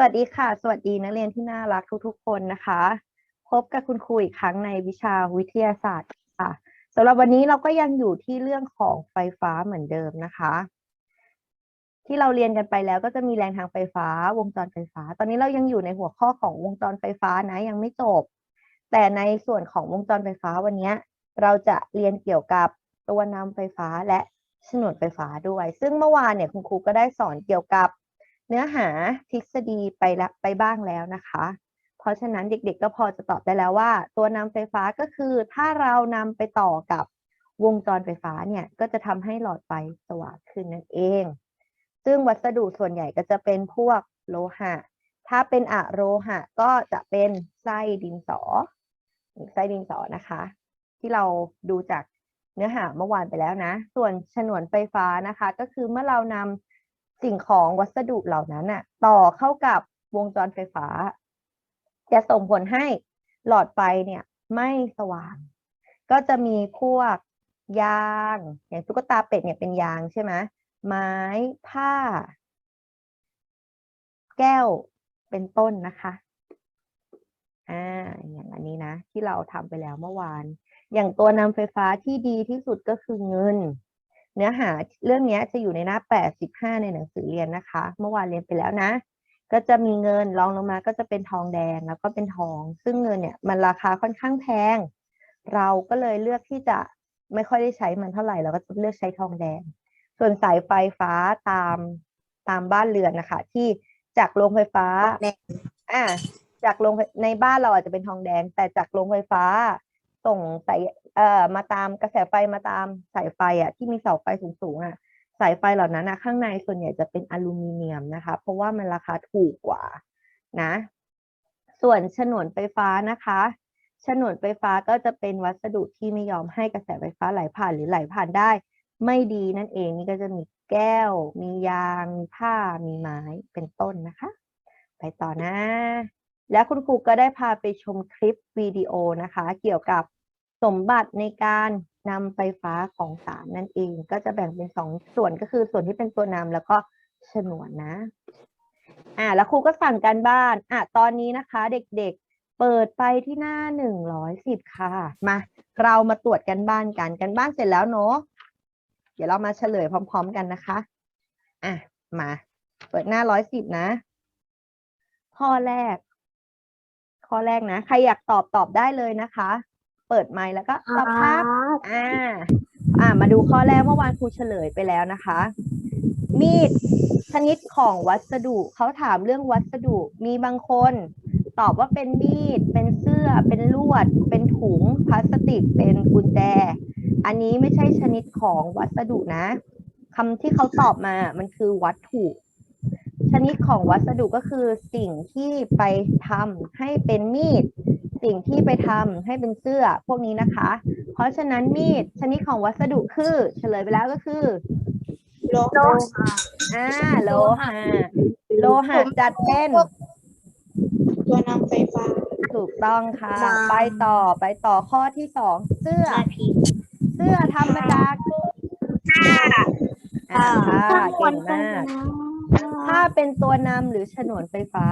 วัสดีค่ะ สวัสดีนักเรียนที่น่ารักทุกๆ คนนะคะ พบกับคุณครูอีกครั้งในวิชาวิทยาศาสตร์ค่ะสำหรับวันนี้เราก็ยังอยู่ที่เรื่องของไฟฟ้าเหมือนเดิมนะคะ ที่เราเรียนกันไปแล้วก็จะมีแรงทางไฟฟ้า วงจรไฟฟ้า ตอนนี้เรายังอยู่ในหัวข้อของวงจรไฟฟ้านะยังไม่จบ แต่ในส่วนของวงจรไฟฟ้าวันนี้เราจะเรียนเกี่ยวกับตัวนำไฟฟ้าและฉนวนไฟฟ้าด้วย ซึ่งเมื่อวานเนี่ยคุณครูก็ได้สอนเกี่ยวกับ เนื้อหาทฤษฎีไปแล้วไปบ้างแล้วนะคะ เพราะฉะนั้นเด็กๆก็พอจะตอบได้แล้วว่า ตัวนำไฟฟ้าก็คือถ้าเรานำไปต่อกับวงจรไฟฟ้าเนี่ยก็จะทำให้หลอดไฟสว่างขึ้นนั่นเอง ซึ่งวัสดุส่วนใหญ่ก็จะเป็นพวกโลหะ ถ้าเป็นอะโลหะก็จะเป็นไส้ดินสอไส้ดินสอนะคะ ที่เราดูจากเนื้อหาเมื่อวานไปแล้วนะ ส่วนฉนวนไฟฟ้านะคะ ก็คือเมื่อเรานำ สิ่งของวัสดุเหล่านั้นน่ะ ต่อเข้ากับวงจรไฟฟ้า จะส่งผลให้หลอดไฟเนี่ย ไม่สว่าง ก็จะมีพวกยาง อย่างตุ๊กตาเป็ดเนี่ยเป็นยางใช่ไหมไม้ผ้า แก้วเป็นต้นนะคะอ่าอย่างอันนี้นะ ที่เราทำไปแล้วเมื่อวาน อย่างตัวนำไฟฟ้าที่ดีที่สุดก็คือเงิน เนื้อหาเรื่องนี้จะอยู่ในหน้า 85 ในหนังสือเรียนนะคะ เมื่อวานเรียนไปแล้วนะ ก็จะมีเงินรองลงมาก็จะเป็นทองแดงแล้วก็เป็นทอง ซึ่งเงินเนี่ยมันราคาค่อนข้างแพง เราก็เลยเลือกที่จะไม่ค่อยได้ใช้มันเท่าไหร่เราก็จะเลือกใช้ทองแดง ส่วนสายไฟฟ้าตามตามบ้านเรือนนะคะ ที่จากโรงไฟฟ้าอ่าจากโรงไฟในบ้านเราอาจจะเป็นทองแดง แต่จากโรงไฟฟ้า ส่งสายเอ่อมาตามกระแสไฟมาตามสายไฟอะที่มีเสาไฟสูงๆอะสายไฟเหล่านั้นนะข้างในส่วนใหญ่จะเป็นอลูมิเนียมนะคะ เพราะว่ามันราคาถูกกว่านะ ส่วนฉนวนไฟฟ้านะคะฉนวนไฟฟ้าก็จะเป็นวัสดุที่ไม่ยอมให้กระแสไฟฟ้าไหลผ่านหรือไหลผ่านได้ ไม่ดีนั่นเองนี่ก็จะมีแก้ว มียาง มีผ้า มีไม้เป็นต้นนะคะ ไปต่อนะ และคุณครูก็ได้พาไปชมคลิปวิดีโอนะคะ เกี่ยวกับสมบัติในการนำไฟฟ้าของสารนั่นเอง ก็จะแบ่งเป็นสองส่วนก็คือส่วนที่เป็นตัวนำแล้วก็ฉนวนนะอ่าแล้วครูก็สั่งการบ้านอะตอนนี้นะคะ เด็กๆเปิดไปที่หน้าหนึ่งร้อยสิบค่ะ มา เรามาตรวจกันบ้านกันกันบ้านเสร็จแล้วเนาะเดี๋ยวเรามาเฉลยพร้อม ๆ กันนะคะอะมา เปิดหน้าร้อยสิบนะ ข้อแรก ข้อแรกนะ ใครอยากตอบตอบได้เลยนะคะ เปิดไมค์แล้วก็ตอบครับ อ่า อ่า มาดูข้อแรกเมื่อวานครูเฉลยไปแล้วนะคะ มีดชนิดของวัสดุเขาถามเรื่องวัสดุ มีบางคนตอบว่าเป็นมีด เป็นเสื้อ เป็นลวด เป็นถุงพลาสติก เป็นกุญแจ อันนี้ไม่ใช่ชนิดของวัสดุนะคำที่เขาตอบมา มันคือวัตถุ ชนิดของวัสดุก็คือสิ่งที่ไปทำให้เป็นมีด สิ่งที่ไปทำให้เป็นเสื้อพวกนี้นะคะ เพราะฉะนั้นมีดชนิดของวัสดุคือ เฉลยไปแล้วก็คือโลหะอ่าโลหะโลหะจัดเป็นตัวนำไฟฟ้าถูกต้องค่ะว้าวไปต่อไปต่อข้อที่สองเสื้อเสื้อทำมาจากอ่าผ้าเก่งมาก ถ้าเป็นตัวนำหรือฉนวนไฟฟ้า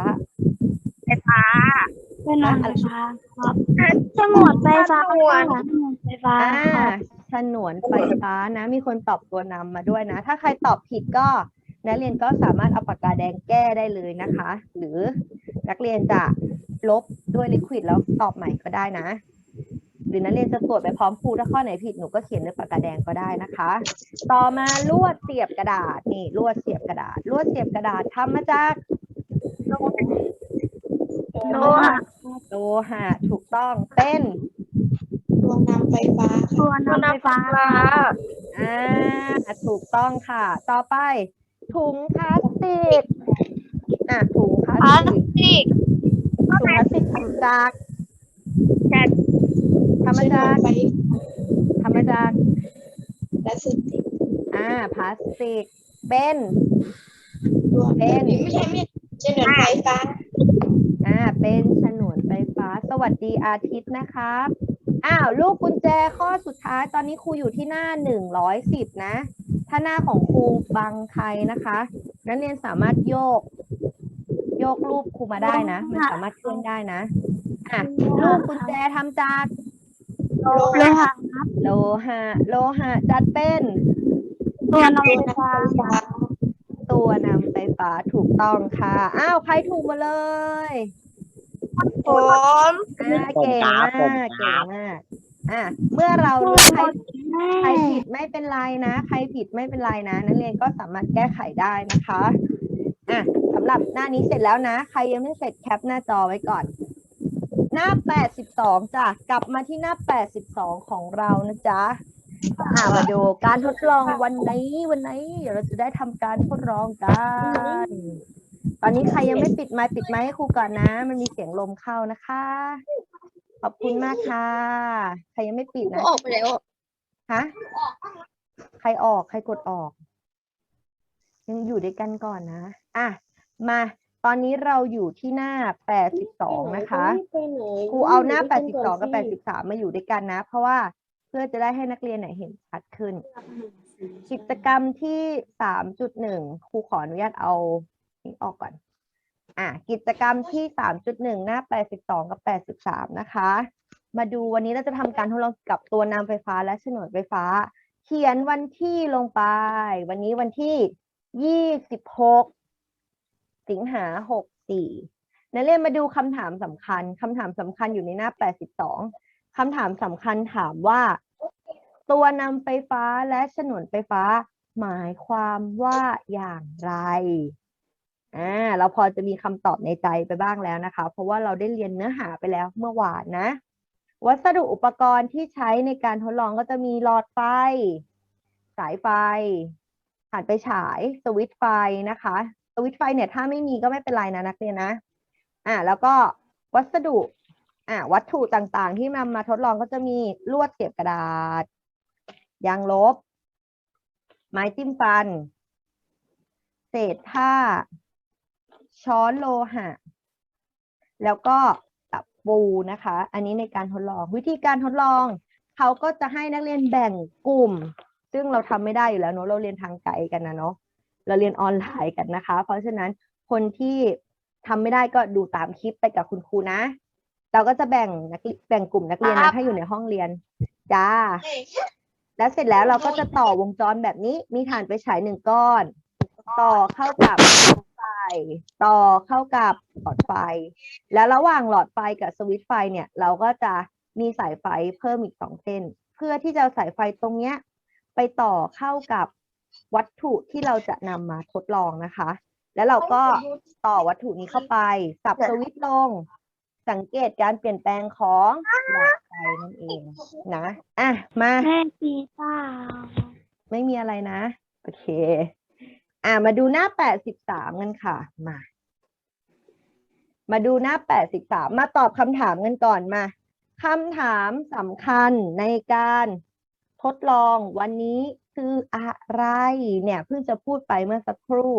เป็นนอนไฟฟ้าครับสมุดไฟฟ้าสมุดไฟฟ้าอ่าครับฉนวนไฟฟ้านะ มีคนตอบตัวนำมาด้วยนะ ถ้าใครตอบผิดก็นักเรียนก็สามารถเอาปากกาแดงแก้ได้เลยนะคะ หรือนักเรียนจะลบด้วยลิควิดแล้วตอบใหม่ก็ได้นะห รือนักเรียนจะตรวจไปพร้อมครูถ้าข้อไหนผิดหนูก็เขียนด้วยปากกาแดงก็ได้นะคะ ต่อมาลวดเสียบกระดาษนี่ลวดเสียบกระดาษ ลวดเสียบกระดาษทำมาจากโลหะโลหะถูกต้องเป็นตัวนำไฟฟ้าตัวนำไฟฟ้าอ่าถูกต้องค่ะ ต่อไป ถุงพลาสติกอะถุงพลาสติกถุงพลาสติกทำจาก ทำมาจากไฟทำมาจากและสติกอ่าพลาสติก เป็นตัวเป็นไม่ใช่ไม่ใช่หน่วยไฟฟ้า อ่า เป็นฉนวนไฟฟ้า สวัสดีอาทิตย์นะครับ อ้าว ลูกกุญแจข้อสุดท้าย ตอนนี้ครูอยู่ที่หน้าหนึ่งร้อยสิบนะ ถ้าหน้าของครูบังใครนะคะ นักเรียนสามารถโยก โยกรูปครูมาได้นะ มันสามารถเคลื่อนได้นะ อะ ลูกกุญแจทำจาก โลโลหะโลหะ โลหะจัดเป็นตัวนำตัไฟวนำฟ้าไฟฟ้าตัวนำไฟฟ้าถูกต้องค่ะ อ้าว ใครถูกมาเลยผมอ่าเก่งมากเก่งมากอะเมื่อเรารู้ใคร ใครผิดไม่เป็นไรนะ ใครผิดไม่เป็นไรนะ นักเรียนก็สามารถแก้ไขได้นะคะ อะสำหรับหน้านี้เสร็จแล้วนะ ใครยังไม่เสร็จแคปหน้าจอไว้ก่อน หน้า 82จ้ะกลับมาที่หน้า 82 ของเรานะจ๊ะอะมาดูการทดลองวันนี้วันไหนเดี๋ยวเราจะได้ทำการทดลองกัน ตอนนี้ใครยังไม่ปิดไมค์ปิดไมค์ให้ครูก่อนนะ มันมีเสียงลมเข้านะคะ ขอบคุณมากค่ะ ใครยังไม่ปิดนะออกไปแล้วฮะใครออกใครกดออก ยังอยู่ด้วยกันก่อนนะ อะ มา ตอนนี้เราอยู่ที่หน้า 82 นะคะ ครูเอาหน้า 82 กับ 83 มาอยู่ด้วยกันนะ เพราะว่าเพื่อจะได้ให้นักเรียนเนี่ยเห็นชัดขึ้น กิจกรรมที่ 3.1 ครูขออนุญาตเอานี้ออกก่อน อะ กิจกรรมที่ 3.1 หน้า 82 กับ 83 นะคะ มาดูวันนี้เราจะทำการทดลองกับตัวนำไฟฟ้าและฉนวนไฟฟ้า เขียนวันที่ลงไป วันนี้วันที่ 26 สิงหา64นักเรียนมาดูคำถามสำคัญคำถามสำคัญอยู่ในหน้า 82คำถามสำคัญถามว่า ตัวนำไฟฟ้าและฉนวนไฟฟ้า หมายความว่าอย่างไรอ่าเราพอจะมีคำตอบในใจไปบ้างแล้วนะคะ เพราะว่าเราได้เรียนเนื้อหาไปแล้วเมื่อวานนะ วัสดุอุปกรณ์ที่ใช้ในการทดลองก็จะมีหลอดไฟ สายไฟถ่านไปฉายสวิตไฟนะคะ วิตช์ไฟเนี่ยถ้าไม่มีก็ไม่เป็นไรนะนักเรียนนะ อ่า แล้วก็วัสดุ อ่า วัตถุต่างๆ ที่นำมาทดลองก็จะมีลวดเสียบกระดาษ ยางลบ ไม้จิ้มฟัน เศษผ้า ช้อนโลหะ แล้วก็ตะปูนะคะ อันนี้ในการทดลอง วิธีการทดลองเขาก็จะให้นักเรียนแบ่งกลุ่ม ซึ่งเราทำไม่ได้อยู่แล้วเนอะเราเรียนทางไกลกันนะเนาะ เราเรียนออนไลน์กันนะคะ เพราะฉะนั้นคนที่ทำไม่ได้ก็ดูตามคลิปไปกับคุณครูนะ เราก็จะแบ่งนักเรียแบ่งกลุ่มนักเรียนครันะบให้อยู่ในห้องเรียนจ้าแล้วเสร็จแล้วเราก็จะต่อวงจรแบบนี้ มีฐานไปฉายหนึ่งก้อน ต่อเข้ากับไฟ ต่อเข้ากับหลอดไฟ แล้วระหว่างหลอดไฟกับสวิตช์ไฟเนี่ย เราก็จะมีสายไฟเพิ่มอีกสองเส้น เพื่อที่จะเอาสายไฟตรงเนี้ย ไปต่อเข้ากับ วัตถุที่เราจะนำมาทดลองนะคะ แล้วเราก็ต่อวัตถุนี้เข้าไปสับสวิตช์ลง สังเกตการเปลี่ยนแปลงของหลอดไฟนั่นเองนะอะมาแม่ปีเต้าไม่มีอะไรนะ โอเค อ่ามาดูหน้าแปดสิบสามกันค่ะมา มาดูหน้าแปดสิบสามมาตอบคำถามกันก่อนมาคำถามสำคัญในการทดลองวันนี้ คืออะไรเนี่ยเพิ่งจะพูดไปเมื่อสักครู่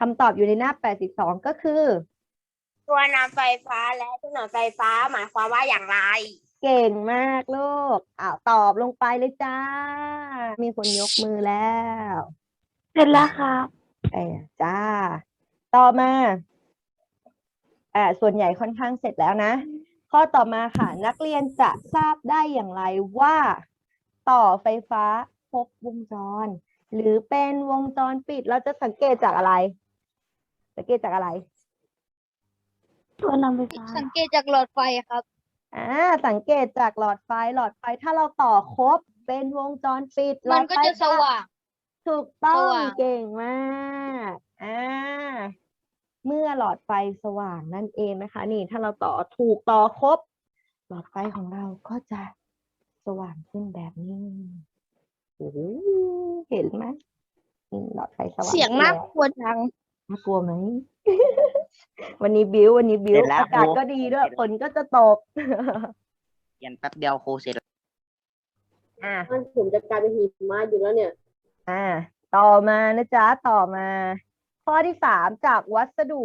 คำตอบอยู่ในหน้าแปดสิบสองก็คือ ตัวนำไฟฟ้าและถนนไฟฟ้าหมายความว่าอย่างไร เก่งมากลูกอ้าวตอบลงไปเลยจ้า มีคนยกมือแล้ว เสร็จแล้วครับเออจ้า ต่อมาอ่าส่วนใหญ่ค่อนข้างเสร็จแล้วนะ ข้อต่อมาค่ะ นักเรียนจะทราบได้อย่างไรว่า ต่อไฟฟ้า ครบวงจร หรือเป็นวงจรปิดเราจะสังเกตจากอะไร สังเกตจากอะไร ตัวนำไฟฟ้าสังเกตจากหลอดไฟครับอ่าสังเกตจากหลอดไฟหลอดไฟถ้าเราต่อครบเป็นวงจรปิดหลมัอนดก็ไฟจะสว่าง ถูกต้อสงว่าง เก่งมากอ่าเมื่อหลอดไฟสว่างนั่นเองนะคะ นี่ถ้าเราต่อถูกต่อครบ หลอดไฟของเราก็จะสว่างขึ้นแบบนี้โอ้โห เห็นไหมนี่หลอดไฟสว่างเสียงขึ้นน่าแล้วกลัวจังน่ากลัวไหม วันนี้บิววันนี้บิวเสร็จแล้ว อากาศครูก็ดีด้วยฝนก็จะตกเรียนแป๊บเดียวครูเสร็จแล้วอะผมจะกลายเป็นหิมะอยู่แล้วเนี่ย อ่า ต่อมานะจ๊ะ ต่อมา ข้อที่สามจากวัสดุ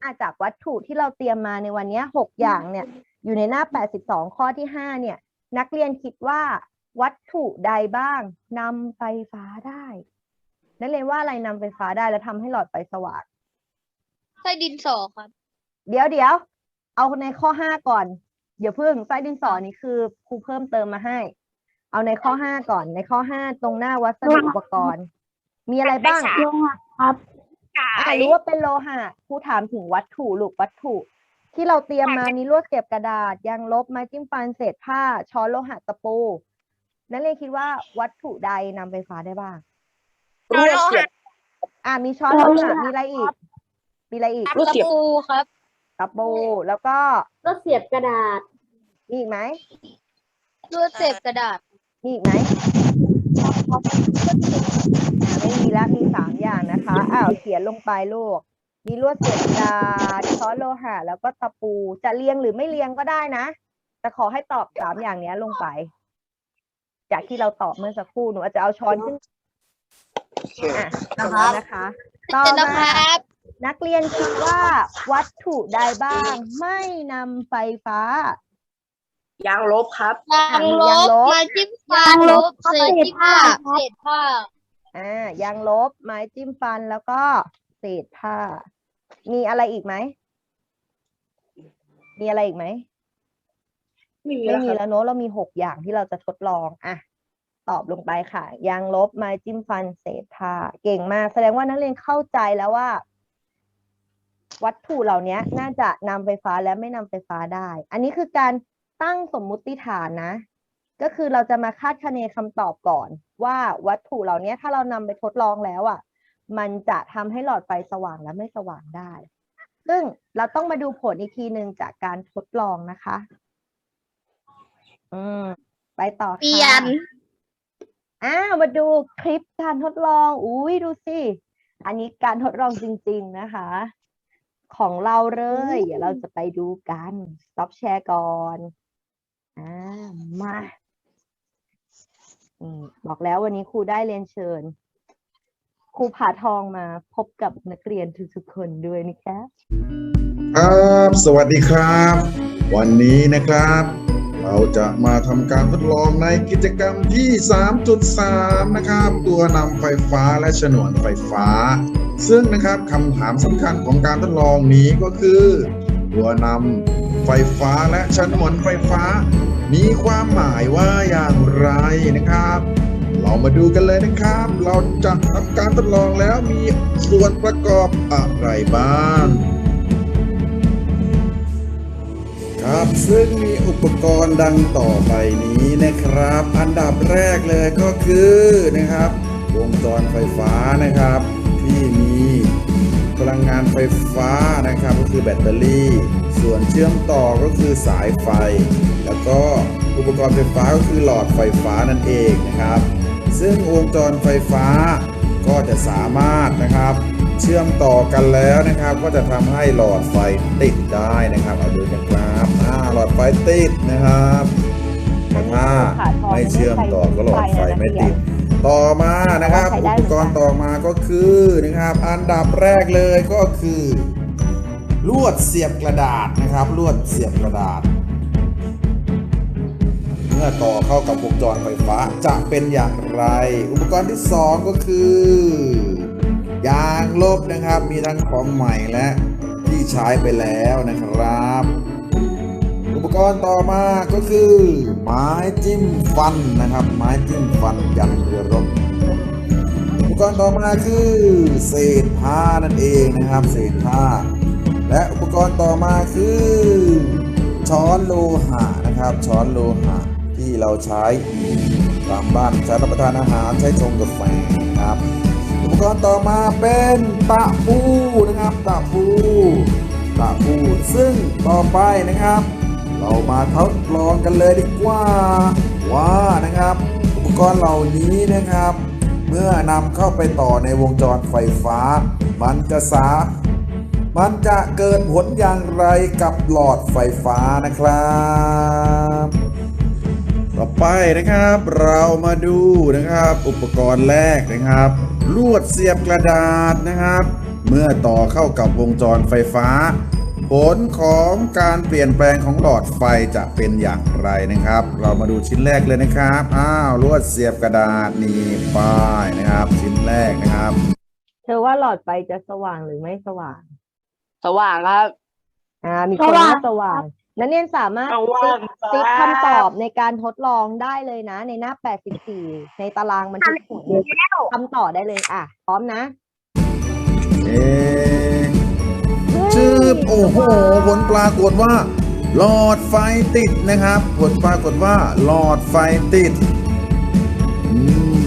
อ่าจากวัตถุที่เราเตรียมมาในวันเนี้ยหกอย่างเนี่ย อยู่ในหน้าแปดสิบสองข้อที่ห้าเนี่ย นักเรียนคิดว่า วัตถุใดบ้างนำไฟฟ้าได้นักเรียนว่าอะไรนำไฟฟ้าได้แล้วทำให้หลอดไฟสว่างสส้ดินสอครับ เดี๋ยวเดี๋ยวเอาในข้อห้าก่อนอย่าเพิ่งไส้ดินสอนี่คือครูเพิ่มเติมมาให้ เอาในข้อห้าก่อน ในข้อห้าตรงหน้าวัสดุอุปกรณ์ มีอะไรบ้างไม่ใช่โลหะครับอะรู้ว่าเป็นโลหะครูถามถึงวัตถุลูกวัตถุ ที่เราเตรียมมามีลวดเสียบกระดาษยางลบไม้จิ้มฟันเศษผ้าช้อนโลหะตะปู นักเรียนคิดว่าวัตถุใดนำไฟฟ้าได้บ้างรวดเสียบ อะมีช้อนโลหะมีอะไรอีก มีอะไรอีกรวดเสียบปูครับตะปูแล้วก็รวดเสียบกระดาษ มีอีกไหมลวดเสพกระดาษ มีอีกไหมไม่มีแล้วมีสามอย่างนะคะ อ้าวเขียนลงไปลูก มีลวดเสียบกระดาษช้อนโลหะแล้วก็ตะปูจะเรียงหรือไม่เรียงก็ได้นะ แต่ขอให้ตอบสามอย่างเนี้ยลงไป จากที่เราตอบเมื่อสักครู่หนูอาจจะเอาช้อนขึ้นอะเสร็จแล้วนะคะต่อเสร็จแล้วมาครับนักเรียนคิดว่าวัตถุใดบ้าง ไม่นำไฟฟ้ายางลบครับยางลยางลบบไม้จิ้มฟันลบเศษผ้าเศษผ้าอ่ายางลบไม้จิ้มฟันแล้วก็เศษผ้า มีอะไรอีกไหมมีอะไรอีกไหม ไม่มีไม่แล้วมีแล้วเนอะเรามีหกอย่างที่เราจะทดลองอะตอบลงไปค่ะ ยางลบไม้จิ้มฟันเศษผ้าเก่งมาก แสดงว่านักเรียนเข้าใจแล้วว่า วัตถุเหล่านี้น่าจะนำไฟฟ้าและไม่นำไฟฟ้าได้ อันนี้คือการตั้งสมมุติฐานนะ ก็คือเราจะมาคาดคะเนคำตอบก่อน ว่าวัตถุเหล่านี้ถ้าเรานำไปทดลองแล้วอะ มันจะทำให้หลอดไฟสว่างและไม่สว่างได้ ซึ่งเราต้องมาดูผลอีกทีหนึ่งจากการทดลองนะคะ อืมไปต่อค่ะ เปลี่ยน อ่ามาดูคลิปการทดลอง อุ้ยดูสิ อันนี้การทดลองจริง ๆนะคะ ของเราเลย เดี๋ยวเราจะไปดูกัน stop share ก่อน อ่า มาอืมบอกแล้ววันนี้ครูได้เรียนเชิญ ครูผาทองมาพบกับนักเรียนทุกๆคนด้วยนะคะ ครับ สวัสดีครับ วันนี้นะครับ เราจะมาทำการทดลองในกิจกรรมที่ 3.3 นะครับ ตัวนำไฟฟ้าและฉนวนไฟฟ้า ซึ่งนะครับคำถามสำคัญของการทดลองนี้ก็คือ ตัวนำไฟฟ้าและฉนวนไฟฟ้า มีความหมายว่าอย่างไรนะครับ เรามาดูกันเลยนะครับ เราจะทำการทดลองแล้วมีส่วนประกอบอะไรบ้าง ครับ ซึ่งมีอุปกรณ์ดังต่อไปนี้นะครับ อันดับแรกเลยก็คือนะครับ วงจรไฟฟ้านะครับ ที่มีพลังงานไฟฟ้านะครับ ก็คือแบตเตอรี่ ส่วนเชื่อมต่อก็คือสายไฟ แล้วก็อุปกรณ์ไฟฟ้าก็คือหลอดไฟฟ้านั่นเองนะครับ ซึ่งวงจรไฟฟ้าก็จะสามารถนะครับ เชื่อมต่อกันแล้วนะครับ ก็จะทำให้หลอดไฟติดได้นะครับ เอาดูนะครับอ่าหลอดไฟติดนะครับแต่ถ้าไม่เชื่อมต่อก็หลอดไฟไม่ติด ต่อมานะครับอุปกรณ์ต่อมาก็คือนะครับ อันดับแรกเลยก็คือ ลวดเสียบกระดาษนะครับ ลวดเสียบกระดาษเมื่อต่อเข้ากับวงจรไฟฟ้าจะเป็นอย่างไร อุปกรณ์ที่ 2 ก็คือ ยางลบนะครับ มีทั้งของใหม่และที่ใช้ไปแล้วนะครับ อุปกรณ์ต่อมาก็คือ ไม้จิ้มฟันนะครับ ไม้จิ้มฟันยันเรือรบอุปกรณ์ต่อมาคือเศษผ้านั่นเองนะครับ เศษผ้า และอุปกรณ์ต่อมาคือ ช้อนโลหะนะครับ ช้อนโลหะที่เราใช้ตามบ้านใช้รับประทานอาหารใช้ชงกาแฟครับ กรณ์ต่อมาเป็นตะปูนะครับตะปูตะปูซึ่งต่อไปนะครับ เรามาทดลองกันเลยดีกว่าว่านะครับ อุปกรณ์เหล่านี้นะครับ เมื่อนำเข้าไปต่อในวงจรไฟฟ้า มันจะสามันจะเกิดผลอย่างไรกับหลอดไฟฟ้านะครับ ต่อไปนะครับเรามาดูนะครับ อุปกรณ์แรกนะครับ ลวดเสียบกระดาษนะครับ เมื่อต่อเข้ากับวงจรไฟฟ้า ผลของการเปลี่ยนแปลงของหลอดไฟจะเป็นอย่างไรนะครับ เรามาดูชิ้นแรกเลยนะครับอ้าวลวดเสียบกระดาษนี่ป้ายนะครับ ชิ้นแรกนะครับ เธอว่าหลอดไฟจะสว่างหรือไม่สว่างสสว่างครับ อ่า มีคนว่าสว่าง นักเรียนสามารถสว่างติ๊กครับคำตอบในการทดลองได้เลยนะ ในหน้า 84 ในตารางบันทึกผลคำตอบได้เลยอะ พร้อมนะเอ๊ะชืบโอ้โห ผลปรากฏว่า หลอดไฟติดนะครับ ผลปรากฏว่า หลอดไฟติดอื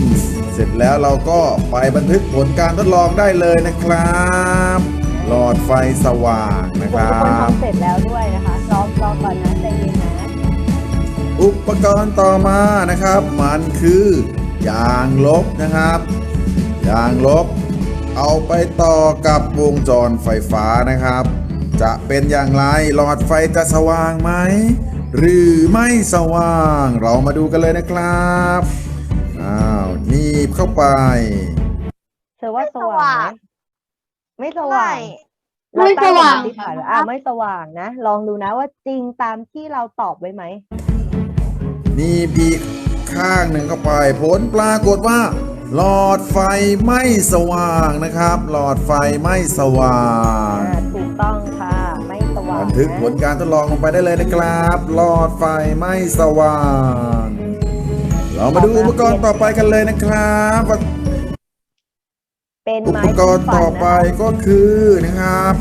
มเสร็จแล้วเราก็ไปบันทึกผลการทดลองได้เลยนะครับ หลอดไฟสว่างนะคทุรักคนบทำเสร็จแล้วด้วยนะคะรอรอ ก่อนนะใจเย็นนะอุปกรณ์ต่อมานะครับ มันคือยางลบนะครับยางลบ เอาไปต่อกับวงจรไฟฟ้านะครับ จะเป็นอย่างไรหลอดไฟจะสว่างไหมหรือไม่สว่างเรามาดูกันเลยนะครับอ้าวหนีบเข้าไป เธอว่าสว่างไหมไม่สว่าง ไม่เรตั้สว่างคำอธิษฐานไว้อะไม่สว่างนะ ลองดูนะว่าจริงตามที่เราตอบไว้ไหมหนีบอีกข้างหนึ่งเข้าไป ผลปรากฏว่า หลอดไฟไม่สว่างนะครับ หลอดไฟไม่สว่าง อ่าถูกต้องค่ะ ไม่สว่างบันทึกผลการทดลองลงไปได้เลยนะครับ หลอดไฟไม่สว่าง เรามาดูอุปกรณ์ต่อไปกันเลยนะครับ เป็นอุไม้ปกรณ์ต่อไปก็คือนะครับ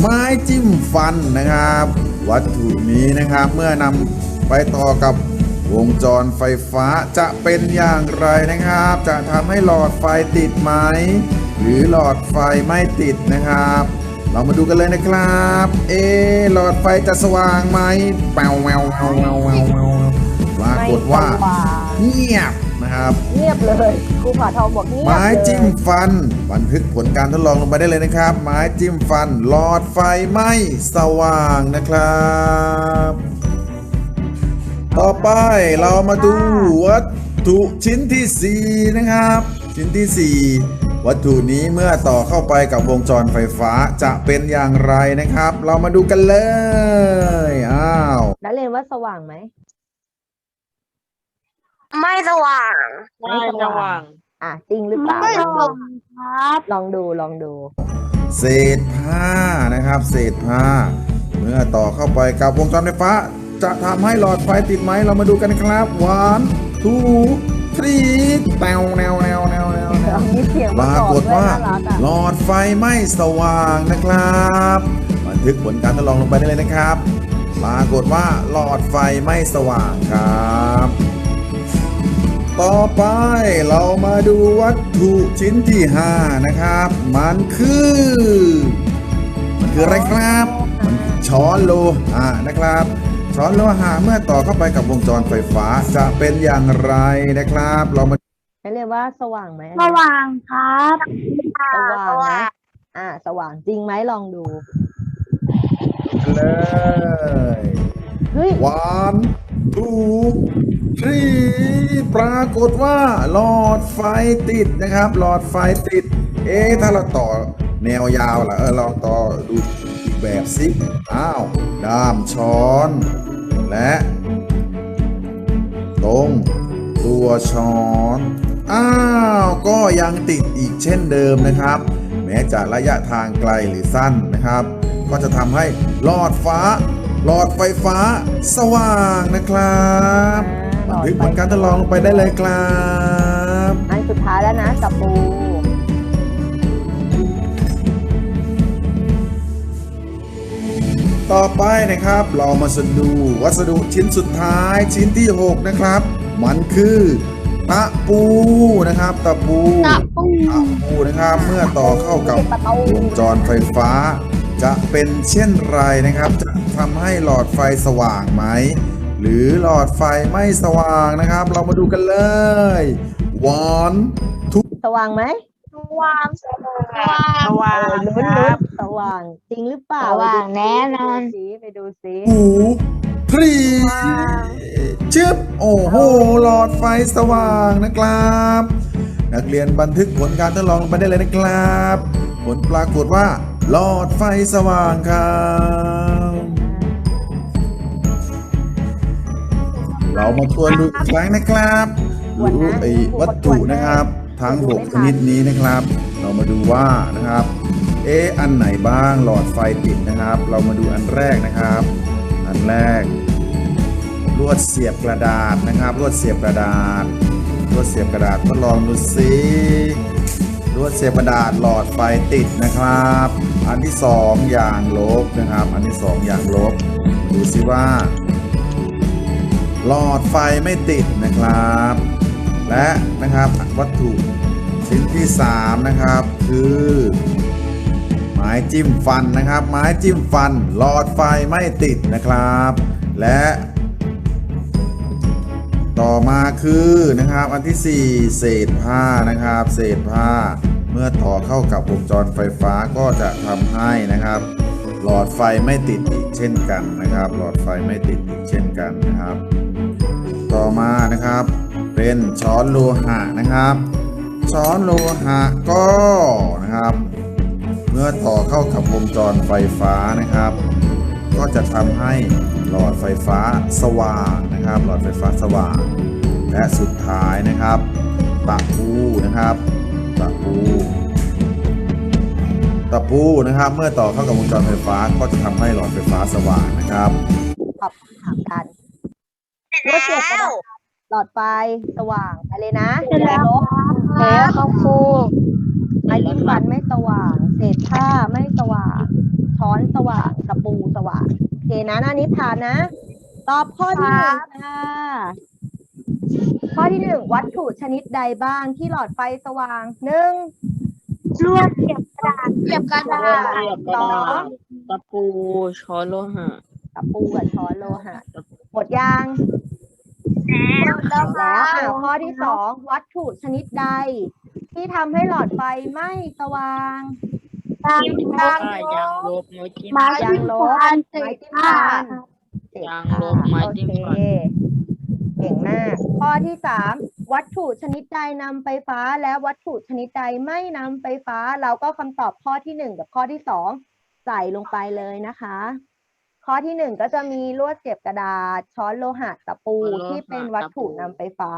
ไม้จิ้มฟันนะครับ วัตถุนี้นะครับเมื่อนำไปต่อกับวงจรไฟฟ้าจะเป็นอย่างไรนะครับ จะทำให้หลอดไฟติดไหม หรือหลอดไฟไม่ติดนะครับ เรามาดูกันเลยนะครับ เอ หลอดไฟจะสว่างไหมแปวแววแววแววแววแววปรากฏว่าเงียบ นะครับเงียบเลยครูผาทองบอกเงียบไม้เลยจิ้มฟัน บันทึกผลการทดลองลงไปได้เลยนะครับ ไม้จิ้มฟันหลอดไฟไม่สว่างนะครับ ต่อไปเรามาดูวัตถุชิ้นที่ 4 นะครับ ชิ้นที่ 4 วัตถุนี้เมื่อต่อเข้าไปกับวงจรไฟฟ้าจะเป็นอย่างไรนะครับ เรามาดูกันเลยอ้าวนักเรียนว่าสว่างไหม ไม่สว่าง ไม่สว่าง อะจริงหรือเปล่าไม่ลสองว่างดูครับลองดูลองดู เศษผ้านะครับ เศษผ้า เมื่อต่อเข้าไปกับวงจรไฟฟ้า จะทำให้หลอดไฟติดไหมเรามาดูกันนะครับวันทูทรีแนวแนวแนวแนวแนวแนวมีเสียงปรากฏว่าน่ารักอะหลอดไฟไม่สว่างนะครับบันทึกผลการทดลองลงไปได้เลยนะครับปรากฏว่าหลอดไฟไม่สว่างครับ ต่อไปเรามาดูวัตถุชิ้นที่ 5 นะครับ มันคือ มันคืออะไรครับ มันคือช้อนโลหะนะครับ ช้อนโลหะเมื่อต่อเข้าไปกับวงจรไฟฟ้าจะเป็นอย่างไรนะครับ เรามานักเรียนว่าสว่างไหมอันสนี้ว่างครับสว่างนะอะสว่างจริงไหมลองดูเลย เฮ้ย one two three ปรากฏว่าหลอดไฟติดนะครับ หลอดไฟติด เอ๊ะถ้าเราต่อแนวยาวล่ะเออลองต่อดูอีกแบบสิอ้าวด้ามช้อน และตรงตัวช้อนอ้าวก็ยังติดอีกเช่นเดิมนะครับ แม้จะระยะทางไกลหรือสั้นนะครับ ก็จะทำให้หลอดฟ้า หลอดไฟฟ้าสว่างนะครับหลบันอดทึกไฟผลการทดลองลงไปได้เลยครับอันสุดท้ายแล้วนะตะปูต่อไปนะครับ เรามาสดูวัสดุชิ้นสุดท้ายชิ้นที่ 6 นะครับ มันคือตะปูนะครับตะปูตะปูตะปูนะครับ เมื่อต่อเข้ากับประตูวงจรไฟฟ้า จะเป็นเช่นไรนะครับ จะ ทำให้หลอดไฟสว่างไหม หรือหลอดไฟไม่สว่างนะครับ เรามาดูกันเลยวันทุกสว่างไหมสว่างสว่างสว่างเออลุ้นคลุ้รับนสว่างจริงหรือเปล่าสว่างแน่นอนไปดูซิไปดูซิหูทรีชึบโอ้โหหลอดไฟสว่างนะครับ นักเรียนบันทึกผลการทดลองลงไปได้เลยนะครับ ผลปรากฏว่าหลอดไฟสว่างครับ เรามาทวนดูอีกครั้งนะครับดูไอ้วัตถุนะครับ ทั้ง 6 ชนิดนี้นะครับ เรามาดูว่านะครับ เอ๊ะอันไหนบ้างหลอดไฟติดนะครับ เรามาดูอันแรกนะครับ อันแรก ลวดเสียบกระดาษนะครับ ลวดเสียบกระดาษ ลวดเสียบกระดาษทดลองดูสิลวดเสียบกระดาษหลอดไฟติดนะครับ อันที่สองอย่างลบนะครับ อันที่สองอย่างลบ ดูสิว่า หลอดไฟไม่ติดนะครับ และนะครับวัตถุชิ้นที่สามนะครับ คือ ไม้จิ้มฟันนะครับ ไม้จิ้มฟัน หลอดไฟไม่ติดนะครับ และ ต่อมาคือนะครับอันที่ 4 เศษผ้านะครับ เศษผ้าเมื่อต่อเข้ากับวงจรไฟฟ้าก็จะทำให้นะครับ หลอดไฟไม่ติดอีกเช่นกันนะครับ หลอดไฟไม่ติดอีกเช่นกันนะครับ ต่อมานะครับ เป็นช้อนโลหะนะครับ ช้อนโลหะก็นะครับ เมื่อต่อเข้ากับวงจรไฟฟ้านะครับ ก็จะทำให้หลอดไฟฟ้าสว่างนะครับ หลอดไฟฟ้าสว่าง และสุดท้ายนะครับตะปูนะครับตะปูตะปูนะครับ เมื่อต่อเข้ากับวงจรไฟฟ้าก็จะทำให้หลอดไฟฟ้าสว่างนะครับตอบคำถา มกันลวดเสียบกระดาษหลอดไฟสว่างไปเลยนะเสร็จแล้วลบแล้วครับครูไม้จิ้มฟันไม่สว่าง เศษผ้าไม่สว่าง ช้อนสว่างตะปูสว่างโอเคนะหน้านี้ผ่านนะ ตอบข้อที่หนึ่งค่ะข้อที่หนึ่งวัตถุชนิดใดบ้างที่หลอดไฟสว่างหนึ่ง ลวดเสียบกระดาษเสียบกระดาษสองตะปูช้อนโลหะตะปูกับช้อนโลหะหมดยาง แล้วแล้วอะข้อที่สองวัตถุชนิดใด ที่ทำให้หลอดไฟไม่สว่างตามทางยางลบไม้จิ้มไม้จิ้มฟันเศไม้ษจิ้มผ้าฟันเศษยางผ้าลบไม้จิ้มฟันโอเคเก่งมาก ข้อที่สามวัตถุชนิดใดนำไฟฟ้าและวัตถุชนิดใดไม่นำไฟฟ้า เราก็คำตอบข้อที่หนึ่งกับข้อที่สองใส่ลงไปเลยนะคะ ข้อที่หนึ่งก็จะมีลวดเสียบกระดาษ ช้อนโลหะตะปูช้อนโลหะที่เป็นวัตถุตะปูนำไฟฟ้า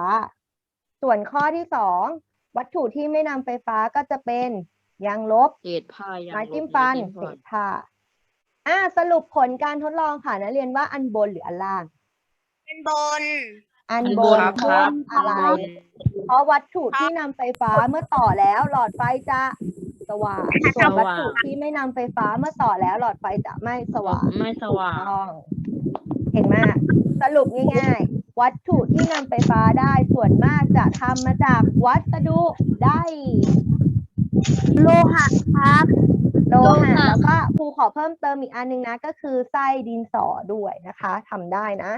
ส่วนข้อที่สองวัตถุที่ไม่นำไฟฟ้าก็จะเป็นยางลบเศษผ้ายางไม้ลบจิ้มฟันไม้เศจิ้มษผ้าอ่าสรุปผลการทดลองค่ะนักเรียนว่าอันบนหรืออันล่างเป็นบน อันอันบบนนครับอะไร เพราะวัตถุที่นำไฟฟ้าเมื่อต่อแล้ว หลอดไฟจะ สว่างส่วนวัตถุที่ไม่นำไฟฟ้าเมื่อต่อแล้วหลอดไฟจะไม่สว่างไม่สว่างต้องเก่งมาก สรุปง่ายๆ วัตถุที่นำไฟฟ้าได้ส่วนมากจะทำมาจากวัสดุได้ โลหะครับโลโลหะหะแล้วก็ครูขอเพิ่มเติมอีกอันหนึงนะ ก็คือไส้ดินสอด้วยนะคะทำได้นะ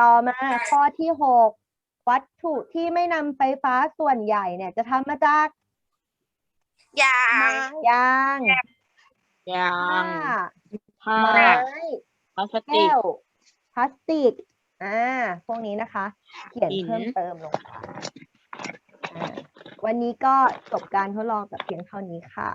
ต่อมาข้อที่หกวัตถุที่ไม่นำไฟฟ้าส่วนใหญ่เนี่ย จะทำมาจาก ยางยางยาผ้างผ้าไม้พลาสติแก้ก วพลาสติกอ่าพวกนี้นะคะ เขียนหินเพิ่มเติมลงไปอ่าวันนี้ก็จบการทดลองแต่เพียงเท่านี้ค่ะ